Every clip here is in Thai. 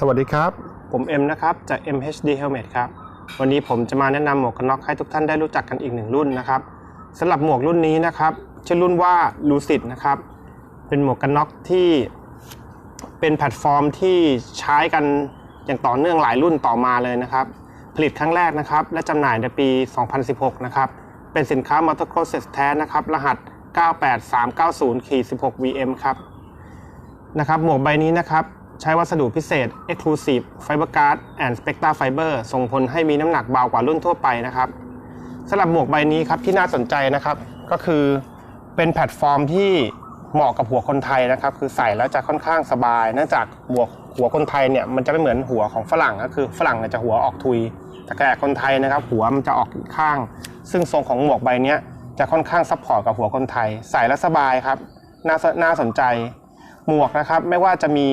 สวัสดีครับ ผมเอ็มนะครับ จาก MHD Helmet ครับ วันนี้ผมจะมาแนะนำหมวกกันน็อกให้ทุกท่านได้รู้จักกันอีกหนึ่งรุ่นนะครับสำหรับหมวกรุ่นนี้นะครับชื่อรุ่นว่า Lucid นะครับ เป็นหมวกกันน็อกที่เป็นแพลตฟอร์มที่ใช้กันอย่างต่อเนื่องหลายรุ่นต่อมาเลยนะครับ ผลิตครั้งแรกนะครับ และจำหน่ายในปี 2016 นะครับ เป็นสินค้ามอเตอร์โครเซสแท้นะครับ รหัส 98390-16 VM ครับนะครับหมวกใบนี้นะครับ ใช้วัสดุพิเศษ Exclusive Fiber Guard and Spectra Fiber ส่งผลให้มีน้ำหนักเบากว่ารุ่นทั่วไปนะครับสำหรับหมวกใบนี้ครับที่น่าสนใจนะครับ ก็คือเป็นแพลตฟอร์มที่เหมาะกับหัวคนไทยนะครับ คือใส่แล้วจะค่อนข้างสบาย เนื่องจากหัวหัวคนไทยเนี่ยมันจะไม่เหมือนหัวของฝรั่งก็คือฝรั่งเนี่ยจะหัวออกทุย แต่แก่คนไทยนะครับ หัวมันจะออกข้าง ซึ่งทรงของหมวกใบนี้จะค่อนข้างซัพพอร์ตกับหัวคนไทย ใส่แล้วสบายครับน่าน่าสนใจ หมวกนะครับไม่ว่าจะมี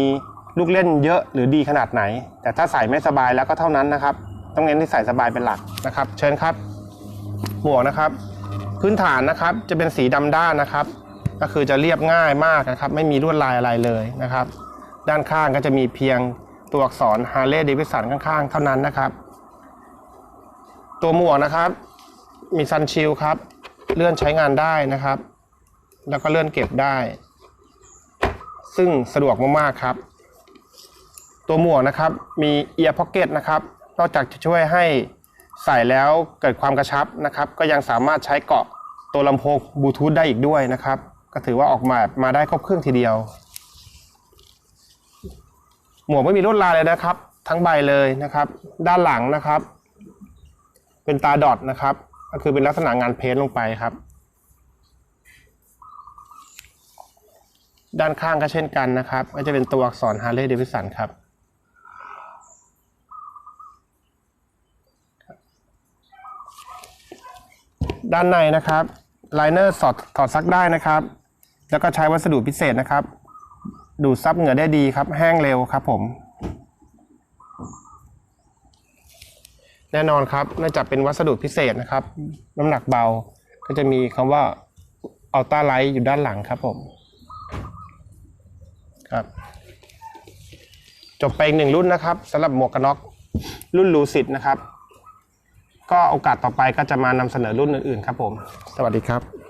ลูกเล่นเยอะหรือดีขนาดไหน แต่ถ้าใส่ไม่สบายแล้วก็เท่านั้นนะครับ ต้องเน้นที่ใส่สบายเป็นหลักนะครับ เชิญครับ หมวกนะครับ พื้นฐานนะครับจะเป็นสีดำด้านนะครับ ก็คือจะเรียบง่ายมากนะครับ ไม่มีลวดลายอะไรเลยนะครับ ด้านข้างก็จะมีเพียงตัวอักษร Harley Davidson ข้างๆ เท่านั้นนะครับ ตัวหมวกนะครับ มีซันชิลครับ เลื่อนใช้งานได้นะครับ แล้วก็เลื่อนเก็บได้ ซึ่งสะดวกมากๆครับ ตัวหมวกนะครับมีเอียร์พ็อกเก็ตนะครับนอกจากจะช่วยให้ใส่แล้วเกิดความกระชับนะครับก็ยังสามารถใช้เกาะตัวลำโพงบลูทูธได้อีกด้วยนะครับก็ถือว่าออกมามาได้ครบเครื่องทีเดียว หมวกไม่มีลวดลายเลยนะครับ ทั้งใบเลยนะครับ ด้านหลังนะครับ เป็นตาดอทนะครับ ก็คือเป็นลักษณะงานเพ้นลงไปครับ ด้านข้างก็เช่นกันนะครับ ก็จะเป็นตัวอักษร Harley Davidson ครับ ด้านในนะครับไลเนอร์สอดถอดซักได้นะครับ แล้วก็ใช้วัสดุพิเศษนะครับ ดูดซับเหงื่อได้ดีครับ แห้งเร็วครับผม แน่นอนครับเนื่องจากเป็นวัสดุพิเศษนะครับ น้ำหนักเบาก็จะมีคำว่าอัลต้าไลท์อยู่ด้านหลังครับผมครับจบไปอีกหนึ่งรุ่นนะครับสำหรับหมวกกันน็อกรุ่นลูซิดนะครับ ก็โอกาสต่อไปก็จะมานำเสนอรุ่นอื่นๆครับผม สวัสดีครับ